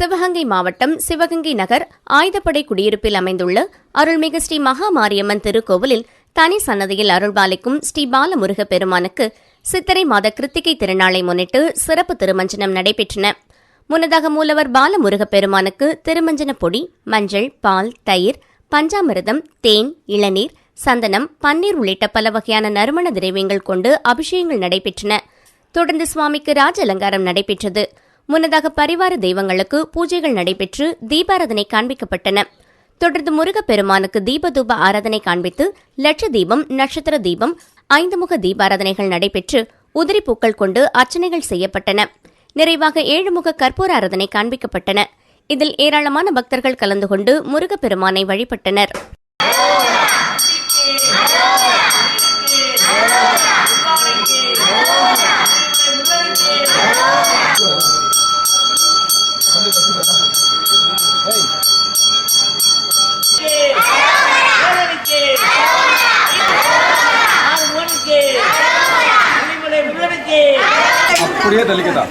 சிவகங்கை மாவட்டம் சிவகங்கை நகர் ஆயுதப்படை குடியிருப்பில் அமைந்துள்ள அருள்மிகு ஸ்ரீ மகா மாரியம்மன் திருக்கோவிலில் தனி சன்னதியில் அருள்பாலிக்கும் ஸ்ரீ பாலமுருக பெருமானுக்கு சித்திரை மாத கிருத்திகை திருநாளை முன்னிட்டு சிறப்பு திருமஞ்சனம் நடைபெற்றன. முன்னதாக மூலவர் பாலமுருக பெருமானுக்கு திருமஞ்சன பொடி மஞ்சள் பால் தயிர் பஞ்சாமிரதம் தேன் இளநீர் சந்தனம் பன்னீர் உள்ளிட்ட பல வகையான நறுமண திரவியங்கள் கொண்டு அபிஷேகங்கள் நடைபெற்றன. தொடர்ந்து சுவாமிக்கு ராஜ அலங்காரம் நடைபெற்றது. முன்னதாக பரிவார தெய்வங்களுக்கு பூஜைகள் நடைபெற்று தீபாராதனை காண்பிக்கப்பட்டன. தொடர்ந்து முருகப்பெருமானுக்கு தீபதூப ஆராதனை காண்பித்து லட்ச தீபம் நட்சத்திர தீபம் ஐந்து முக தீபாராதனைகள் நடைபெற்று உதிரி பூக்கள் கொண்டு அர்ச்சனைகள் செய்யப்பட்டன. நிறைவாக ஏழு முக கற்பூர ஆராதனை காண்பிக்கப்பட்டன. இதில் ஏராளமான பக்தர்கள் கலந்து கொண்டு முருகப்பெருமானை வழிபட்டனர். बढ़िया दलिकता